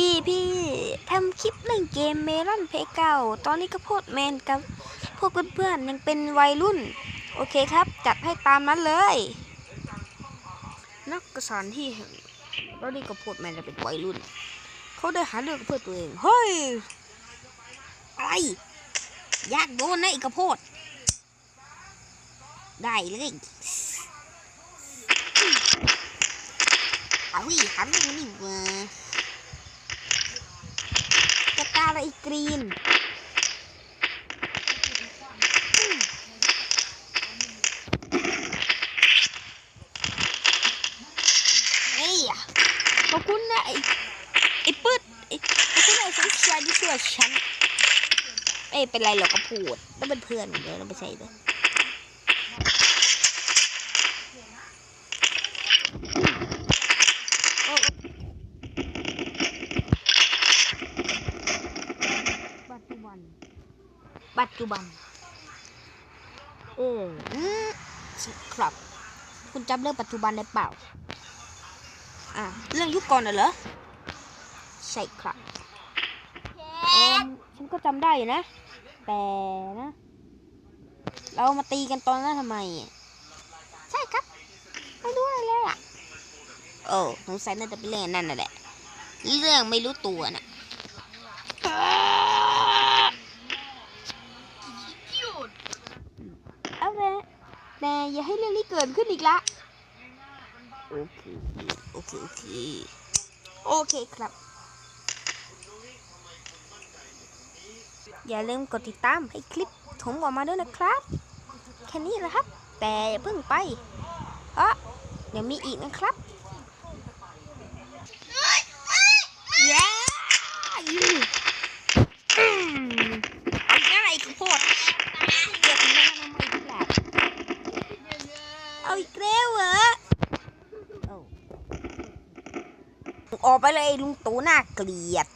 พี่พี่ทำคลิปเล่นเกมเมลอนเพเก่า ตอนนี้ก็โพดแมนกับ พวกเพื่อนๆยังเป็นวัยรุ่น โอเคครับ จัดให้ตามนั้นเลย นักกษานที่แห่งตอนนี้ก็โพดแมนจะเป็นวัยรุ่น เขาได้หาเรื่องเพื่อตัวเอง เฮ้ย อะไรยากโดนนะไอีกระโพด ได้เลยเอาอีหันนี่เวะตาอะไรอีกกรีนอืมเฮ้ย ขอบคุณนะไอ้ไอ้ปืดไอ้ไอ้ที่ไหนฉันชายที่เชื่อฉันเอ้ยเป็นไรหรอกก็พูดต้องเป็นเพื่อนเดี๋ยวเราไม่ใช่เลยโอ้ปัจจุบัน ปัจจุบัน เอออืมครับ คุณจำเรื่องปัจจุบันได้เปล่า อะเรื่องยุคก่อนน่ะเหรอใช่ครับเออฉันก็จำได้อยู่นะ แต่นะ เรามาตีกันตอนนั้นทำไมอะใช่ครับ ไม่รู้อะไรเลยอะโอ้สงสัยน่าจะเป็นเรื่องนั่นน่ะแหละ เรื่องไม่รู้ตัวน่ะเอาละแต่อย่าให้เรื่องนี้เกิดขึ้นอีกละ โอเค โอเค โอเค โอเคครับ อย่าลืมกดติดตามให้คลิปผมออกมาด้วยนะครับ แค่นี้แหละครับ แต่อย่าเพิ่งไปเอะเดี๋ยวมีอีกนะครับเย้อืมเอาอีกแล้วไอ้ข้าวโพดเก็บมันมาทำไมทุกอย่างเอาอีกแล้วเหรอเออกไปเลยไอ้ลุงตู่น่าเกลียด